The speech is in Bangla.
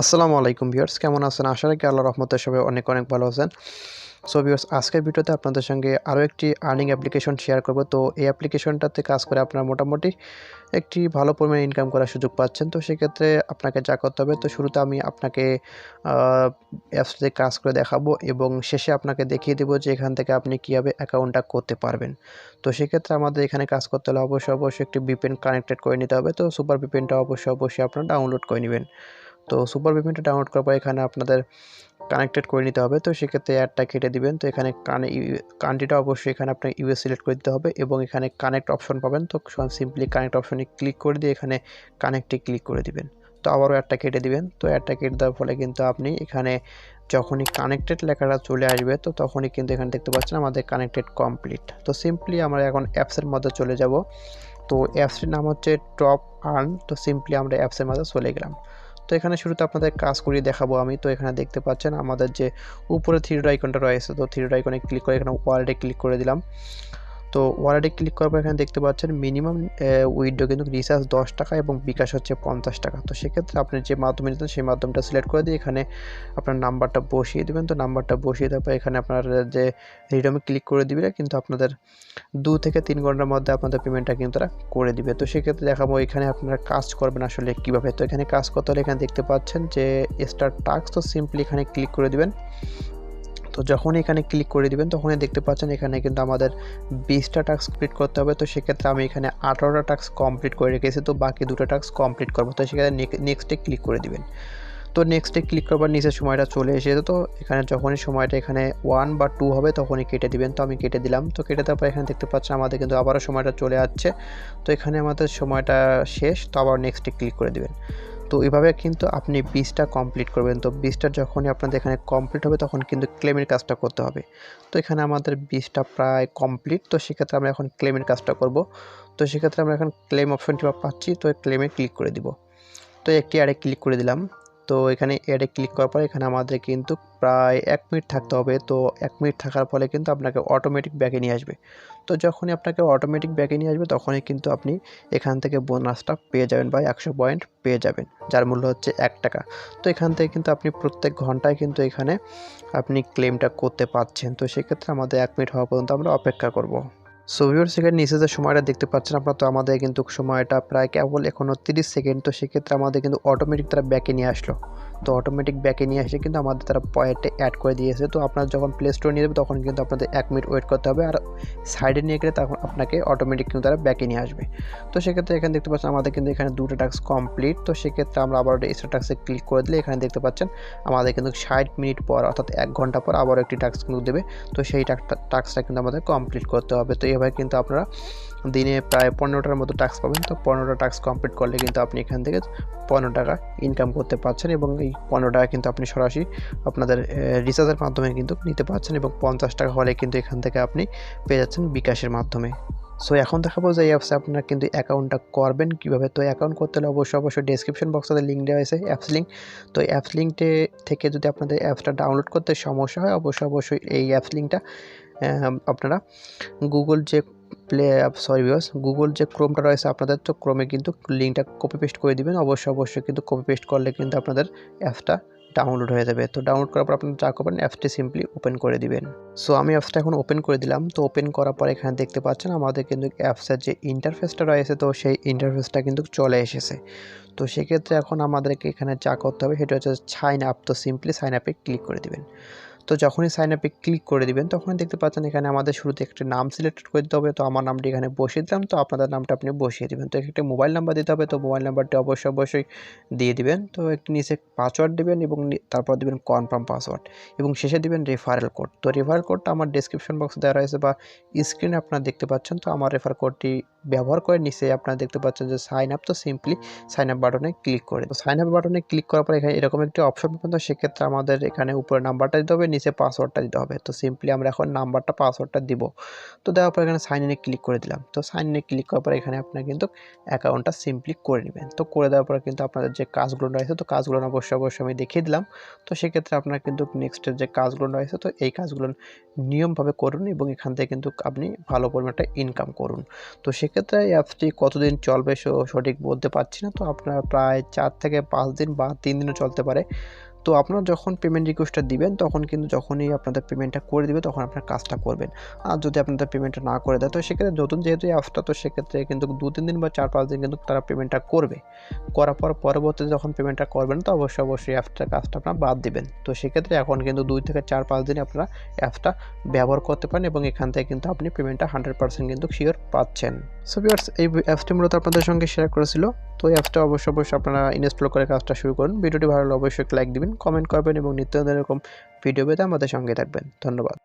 আসসালামু আলাইকুম ভিউয়ার্স, কেমন আছেন? আশা রাখি আল্লাহ রহমতের সবাই অনেক অনেক ভালো আছেন। সো ভিউয়ার্স, আজকের ভিডিওতে আপনাদের সঙ্গে আরও একটি আর্নিং অ্যাপ্লিকেশন শেয়ার করব। তো এই অ্যাপ্লিকেশনটাতে কাজ করে আপনারা মোটামুটি একটি ভালো পরিমাণে ইনকাম করার সুযোগ পাচ্ছেন। তো সেক্ষেত্রে আপনাকে যা করতে হবে, তো শুরুতে আমি আপনাকে অ্যাপসতে কাজ করে দেখাবো এবং শেষে আপনাকে দেখিয়ে দেবো যে এখান থেকে আপনি কীভাবে অ্যাকাউন্টটা করতে পারবেন। তো সেক্ষেত্রে আমাদের এখানে কাজ করতে হলে অবশ্যই অবশ্যই একটি বিপেন কানেক্টেড করে নিতে হবে। তো সুপার বিপেনটা অবশ্যই অবশ্যই আপনারা ডাউনলোড করে নেবেন। তো সুপার ভিপিএনটা ডাউনলোড করার পর এখানে আপনাদের কানেক্টেড করে নিতে হবে। তো সেক্ষেত্রে অ্যাডটা কেটে দিবেন। তো এখানে কানে কান্ট্রিটা অবশ্যই এখানে আপনার ইউএস সিলেক্ট করে দিতে হবে এবং এখানে কানেক্ট অপশন পাবেন। তো সিম্পলি কানেক্ট অপশনে ক্লিক করে দিয়ে এখানে কানেক্টে ক্লিক করে দিবেন। তো আবারও অ্যাডটা কেটে দিবেন। তো অ্যাডটা কেটে দেওয়ার ফলে কিন্তু আপনি এখানে যখনই কানেক্টেড লেখাটা চলে আসবে, তো তখনই কিন্তু এখানে দেখতে পাচ্ছেন আমাদের কানেক্টেড কমপ্লিট তো সিম্পলি আমরা এখন অ্যাপসের মধ্যে চলে যাব। তো অ্যাপসটির নাম হচ্ছে টপ আর্ন তো সিম্পলি আমরা অ্যাপসের মধ্যে চলে গেলাম। তো এখানে শুরুতে আপনাদের কাজ করিয়ে দেখাবো আমি। তো এখানে দেখতে পাচ্ছেন আমাদের যে উপরে থ্রিড আইকনটা রয়েছে, তো থ্রি আইকনে ক্লিক করে এখানে ওয়ার্ল্ডে ক্লিক করে দিলাম। তো ওয়ালেটে ক্লিক করার পর এখানে দেখতে পাচ্ছেন মিনিমাম উইডো কিন্তু রিচার্জ দশ টাকা এবং বিকাশ হচ্ছে পঞ্চাশ টাকা। তো সেক্ষেত্রে আপনি যে মাধ্যমে নিতেন সেই মাধ্যমটা সিলেক্ট করে দিয়ে এখানে আপনার নাম্বারটা বসিয়ে দেবেন। তো নাম্বারটা বসিয়ে দেওয়ার পর এখানে আপনার যে রিডমে ক্লিক করে দিবে, কিন্তু আপনাদের দু থেকে তিন ঘণ্টার মধ্যে আপনাদের পেমেন্টটা কিন্তু তারা করে দিবে। তো সেক্ষেত্রে দেখাবো এখানে আপনারা কাজ করবেন আসলে কীভাবে। তো এখানে কাজ করতে হলে এখানে দেখতে পাচ্ছেন যে স্টার টাস্ক তো সিম্পলি এখানে ক্লিক করে দিবেন। তো যখন এখানে ক্লিক করে দিবেন, তখনই দেখতে পাচ্ছেন এখানে কিন্তু আমাদের বিশটা টাস্ক কমপ্লিট করতে হবে। তো সেক্ষেত্রে আমি এখানে আঠারোটা টাস্ক কমপ্লিট করে রেখেছি। তো বাকি দুটো টাস্ক কমপ্লিট করব। তো সেক্ষেত্রে নেক্সটে ক্লিক করে দিবেন। তো নেক্সটে ক্লিক করবার নিচের সময়টা চলে এসেছে। তো এখানে যখনই সময়টা এখানে ওয়ান বা টু হবে, তখনই কেটে দিবেন। তো আমি কেটে দিলাম। তো কেটে দেওয়ার পর এখানে দেখতে পাচ্ছেন আমাদের কিন্তু আবারও সময়টা চলে যাচ্ছে তো এখানে আমাদের সময়টা শেষ। তো আবার নেক্সটে ক্লিক করে দিবেন। তো এভাবে কিন্তু আপনি বিজটা কমপ্লিট করবেন। তো বিজটা যখনই আপনাদের এখানে কমপ্লিট হবে, তখন কিন্তু ক্লেমের কাজটা করতে হবে। তো এখানে আমাদের বিজটা প্রায় কমপ্লিট তো সেক্ষেত্রে আমরা এখন ক্লেমের কাজটা করব। তো সেক্ষেত্রে আমরা এখন ক্লেম অপশনটি পাচ্ছি, তো ক্লেমে ক্লিক করে দিব। তো একটি আরে ক্লিক করে দিলাম। তো এখানে অ্যাডে ক্লিক করার পর এখানে আমাদের কিন্তু প্রায় এক মিনিট থাকতে হবে। তো এক মিনিট থাকার ফলে কিন্তু আপনাকে অটোমেটিক ব্যাকে নিয়ে আসবে। তো যখনই আপনাকে অটোমেটিক ব্যাকে নিয়ে আসবে, তখনই কিন্তু আপনি এখান থেকে বোনাসটা পেয়ে যাবেন বা একশো পয়েন্ট পেয়ে যাবেন, যার মূল্য হচ্ছে এক টাকা। তো এখান থেকে কিন্তু আপনি প্রত্যেক ঘন্টায় কিন্তু এখানে আপনি ক্লেমটা করতে পারছেন। তো সেক্ষেত্রে আমাদের এক মিনিট হওয়া পর্যন্ত আমরা অপেক্ষা করব। সো ভিউয়ার্স এখানে নিচে যে সময়টা দেখতে পাচ্ছেন আপনারা, তো আমাদের কিন্তু সময়টা প্রায় কেবল এখনও তিরিশ সেকেন্ড তো সেক্ষেত্রে আমাদের কিন্তু অটোমেটিক তারা ব্যাকে নিয়ে আসলো। তো অটোমেটিক ব্যাকে নিয়ে আসে কিন্তু আমাদের তারা পয়েন্টে অ্যাড করে দিয়েছে। তো আপনার যখন প্লে স্টোর নিয়ে যাবে তখন কিন্তু আপনাদের এক মিনিট ওয়েট করতে হবে। আর সাইডে নিয়ে গেলে তখন আপনাকে অটোমেটিক কিন্তু তারা ব্যাকে নিয়ে আসবে। তো সেক্ষেত্রে এখানে দেখতে পাচ্ছেন, আমাদের কিন্তু এখানে দুটো টাস্ক কমপ্লিট তো সেক্ষেত্রে আমরা আবার এক্সট্রা টাস্কে ক্লিক করে দিলে এখানে দেখতে পাচ্ছেন, আমাদের কিন্তু ষাট মিনিট পর, অর্থাৎ এক ঘণ্টা পর আবার একটি টাস্ক কিন্তু দেবে। তো সেই টাস্কটা কিন্তু আমাদের কমপ্লিট করতে হবে। তো এভাবে কিন্তু আপনারা দিনে প্রায় পনেরোটার মতো টাস্ক পাবেন। তো পনেরোটা টাস্ক কমপ্লিট করলে কিন্তু আপনি এখান থেকে পনেরো টাকা ইনকাম করতে পারছেন এবং এই পনেরো টাকা কিন্তু আপনি সরাসরি আপনাদের রিচার্জের মাধ্যমে কিন্তু নিতে পারছেন এবং পঞ্চাশ টাকা হলে কিন্তু এখান থেকে আপনি পেয়ে যাচ্ছেন বিকাশের মাধ্যমে। সো এখন দেখাবো যে এই অ্যাপসে আপনারা কিন্তু অ্যাকাউন্টটা করবেন কীভাবে। তো অ্যাকাউন্ট করতে হলে অবশ্যই অবশ্যই ডিসক্রিপশন বক্সে লিঙ্ক দেওয়া হয়েছে অ্যাপস লিঙ্ক তো অ্যাপস লিঙ্কটে থেকে যদি আপনাদের অ্যাপসটা ডাউনলোড করতে সমস্যা হয়, অবশ্যই অবশ্যই এই অ্যাপস লিঙ্কটা আপনারা গুগল যে play app sorry because Google যে ক্রোমটা রয়েছে আপনাদের, তো ক্রোমে কিন্তু লিঙ্কটা কপি পেস্ট করে দিবেন। অবশ্যই অবশ্যই কিন্তু কপি পেস্ট করলে কিন্তু আপনাদের অ্যাপসটা ডাউনলোড হয়ে যাবে। তো ডাউনলোড করার পর আপনারা যা করবেন অ্যাপসটি সিম্পলি ওপেন করে দিবেন। সো আমি অ্যাপসটা এখন ওপেন করে দিলাম। তো ওপেন করার পর এখানে দেখতে পাচ্ছেন, আমাদের কিন্তু অ্যাপসের যে ইন্টারফেসটা রয়েছে, তো সেই ইন্টারফেসটা কিন্তু চলে এসেছে। তো সেক্ষেত্রে এখন আমাদেরকে এখানে যা করতে হবে, সেটা হচ্ছে সাইন আপ তো সিম্পলি সাইন আপে ক্লিক করে দিবেন। তো যখনই সাইন আপে ক্লিক করে দিবেন তখন দেখতে পাচ্ছেন এখানে আমাদের শুরুতে একটি নাম সিলেক্ট করে দিতে হবে। তো আমার নামটি এখানে বসিয়ে দিলাম। তো আপনাদের নামটা আপনি বসিয়ে দেবেন। তো একটা মোবাইল নাম্বার দিতে হবে। তো মোবাইল নাম্বারটি অবশ্যই অবশ্যই দিয়ে দিবেন। তো একটি নিচে পাসওয়ার্ড দেবেন এবং তারপর দেবেন কনফার্ম পাসওয়ার্ড এবং শেষে দেবেন রেফারেল কোড তো রেফারেল কোডটা আমার ডিসক্রিপশন বক্সে দেওয়া রয়েছে বা স্ক্রিনে আপনারা দেখতে পাচ্ছেন। তো আমার রেফার কোডটি ব্যবহার করে নিচে আপনারা দেখতে পাচ্ছেন যে সাইন আপ তো সিম্পলি সাইন আপ বাটনে ক্লিক করে তো সাইন আপ বাটনে ক্লিক করার পর এখানে এরকম একটি অপশন পাবেন তো সেক্ষেত্রে আমাদের এখানে উপরে নাম্বারটা দিতে হবে। নিচে পাসওয়ার্ডটা দিতে হবে। তো সিম্পলি আমরা এখন নাম্বারটা পাসওয়ার্ডটা দিব। তো দেওয়ার পর এখানে সাইন ইনে ক্লিক করে দিলাম। তো সাইন ইনে ক্লিক করার পর এখানে আপনার কিন্তু অ্যাকাউন্টটা সিম্পলি করে নেবেন। তো করে দেওয়ার পর কিন্তু আপনাদের যে কাজগুলো রয়েছে, তো কাজগুলো অবশ্যই অবশ্যই আমি দেখিয়ে দিলাম। তো সেক্ষেত্রে আপনার কিন্তু নেক্সটের যে কাজগুলো রয়েছে, তো এই কাজগুলো নিয়মভাবে করুন এবং এখান থেকে কিন্তু আপনি ভালো পরিমাণটা ইনকাম করুন। তো সেক্ষেত্রে এই অ্যাপসটি কতদিন চলবে সঠিক বলতে পারছি না। তো আপনার প্রায় চার থেকে পাঁচ দিন বা তিন দিনও চলতে পারে। তো আপনারা যখন পেমেন্ট রিকোয়েস্টটা দিবেন, তখন কিন্তু যখনই আপনাদের পেমেন্টটা করে দিবে, তখন আপনার কাজটা করবেন। আর যদি আপনাদের পেমেন্টটা না করে দেয়, তো সেক্ষেত্রে নতুন যেহেতু অ্যাপসটা তো সেক্ষেত্রে কিন্তু দু তিন দিন বা চার পাঁচ দিন কিন্তু তারা পেমেন্টটা করবে। করার পর পরবর্তীতে যখন পেমেন্টটা করবেন, তো অবশ্যই অবশ্যই অ্যাপসটার কাজটা আপনারা বাদ দিবেন। তো সেক্ষেত্রে এখন কিন্তু দুই থেকে চার পাঁচ দিনে আপনারা অ্যাপসটা ব্যবহার করতে পারেন এবং এখান থেকে কিন্তু আপনি পেমেন্টটা হান্ড্রেড পার্সেন্ট কিন্তু শিওর পাচ্ছেন। সো ভিউয়ার্স এই অ্যাপসটি মূলত আপনাদের সঙ্গে শেয়ার করেছিল। তো এই অ্যাপসটা অবশ্যই অবশ্যই আপনারা ইনস্টল করে কাজটা শুরু করুন। ভিডিওটি ভালো লাগলে অবশ্যই লাইক দিবেন। কমেন্ট করবেন এবং নিত্য এরকম ভিডিও পেতে আমাদের সঙ্গে থাকবেন। ধন্যবাদ।